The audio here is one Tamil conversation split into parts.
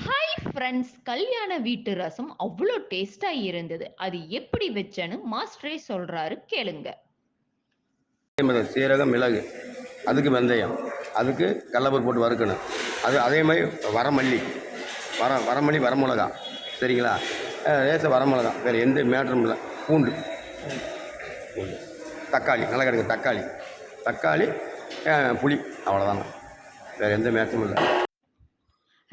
ஹாய் ஃப்ரெண்ட்ஸ் கல்யாண வீட்டு ரசம் அவ்வளோ டேஸ்டாக இருந்தது. அது எப்படி வச்சேன்னு மாஸ்டரே சொல்கிறாரு கேளுங்க. சீரகம் மிளகு அதுக்கு வெந்தயம் அதுக்கு கடலப்பருப்பு போட்டு வறுக்கணும். அது அதே மாதிரி வரமல்லி வர வரமல்லி வரமிளகா சரிங்களா? லேச வரமிளகா வேறு எந்த மேட்டரும் இல்லை. பூண்டு. பூண்டு. தக்காளி நல்லா கிடைக்கும். தக்காளி. தக்காளி புளி அவ்வளோதாங்க வேறு எந்த மேட்டரும் இல்லை.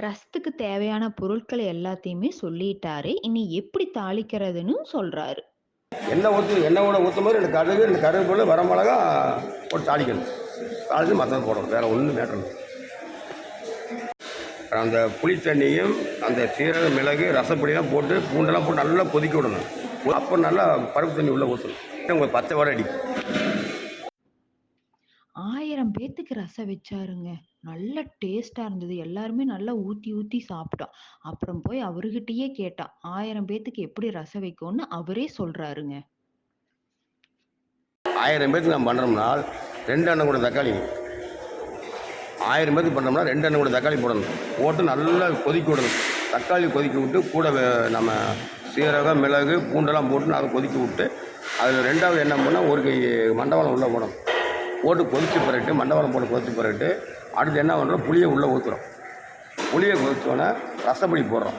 ரசத்துக்கு தேவையான பொருட்களை எல்லாத்தையுமே சொல்லிட்டாரு. இனி எப்படி தாளிக்கிறதுன்னு சொல்கிறாரு எண்ணெய் ஊற்றி எண்ணெய் கூட ஊற்றும் போது ரெண்டு கடுகு ரெண்டு கருவேப்பிலை வரமிளகா போட்டு தாளிக்கணும். தாளித்து மற்றது போடணும். வேறு ஒன்றும் மேட்டணும் அந்த புளி தண்ணியும் அந்த சீரக மிளகு ரசப்பொடியெல்லாம் போட்டு பூண்டெல்லாம் போட்டு நல்லா கொதிக்க விடணும். அப்போ நல்லா பருப்பு தண்ணி உள்ளே ஊற்றணும் உங்களுக்கு பச்சை வடை அடிக்கும் ஆயிரம் பேத்துக்கு ரசம் வச்சாருங்க. நல்ல டேஸ்ட்டாக இருந்தது. எல்லாருமே நல்லா ஊற்றி ஊற்றி சாப்பிட்டோம் அப்புறம் போய் அவர்கிட்டயே கேட்டான் ஆயிரம் பேத்துக்கு எப்படி ரசம் வைக்கும்னு அவரே சொல்கிறாருங்க ஆயிரம் பேத்துக்கு நம்ம பண்ணுறோம்னா ரெண்டு அண்ணன் கூட தக்காளி. ஆயிரம் பேருக்கு பண்ணோம்னா ரெண்டு எண்ணெய் கூட தக்காளி போடணும். போட்டு நல்லா கொதிக்க விடணும். தக்காளி கொதிக்க விட்டு கூட நம்ம சீரகம் மிளகு பூண்டெல்லாம் போட்டு அதை கொதிக்க விட்டு அதில் ரெண்டாவது என்ன பண்ணால் ஒரு கை மண்டபம் உள்ளே போடணும். போட்டு கொதித்து பிறகு மண்டபம் போட்டு கொதித்து பிறகு அடுத்து என்ன பண்ணுறோம் புளியை உள்ளே ஊற்றுறோம் புளியை கொதிச்சோன்னே ரசப்பொடி போடுறோம்.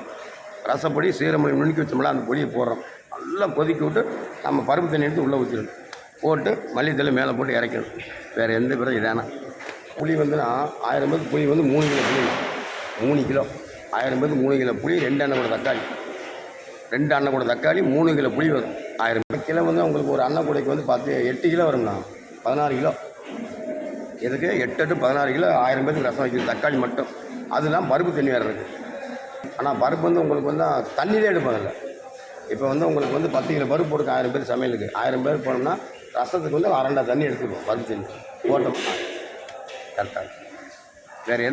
ரசப்பொடி சீரமொழி நுணுக்கி வச்சோம்ல அந்த பொடியை போடுறோம். நல்லா கொதிக்க விட்டு நம்ம பருப்பு தண்ணி எடுத்து உள்ளே ஊற்றிடணும் போட்டு மல்லித்தலை மேலே போட்டு இறக்கணும். வேறு எந்த பிறகு இதானா புளி வந்துன்னா ஆயிரம் பேருக்கு புளி வந்து மூணு கிலோ புளி. மூணு கிலோ. ஆயிரம் பேருக்கு மூணு கிலோ புளி ரெண்டு அண்ணன் கூட தக்காளி. ரெண்டு அண்ணன் கூட தக்காளி மூணு கிலோ புளி வரும். ஆயிரம் கிலோ வந்து உங்களுக்கு ஒரு அண்ணன் கூடைக்கு வந்து பத்து எட்டு கிலோ வரும்ண்ணா பதினாறு கிலோ. இதுக்கு எட்டு எட்டு பதினாறு கிலோ ஆயிரம் பேருக்கு ரசம் வைக்கிறது தக்காளி மட்டும். அதெல்லாம் பருப்பு தண்ணி வேறு இருக்குது ஆனால் பருப்பு வந்து உங்களுக்கு வந்து தண்ணியிலே எடுப்பாங்கல்ல இப்போ வந்து உங்களுக்கு வந்து பத்து கிலோ பருப்பு போட்டு ஆயிரம் பேர் சமையலுக்கு. ஆயிரம் பேர் போனோம்னா ரசத்துக்கு வந்து அரண்டா தண்ணி எடுத்துக்குவோம் பருப்பு தண்ணி. போட்டோம் கரெக்டாக வேறு எந்த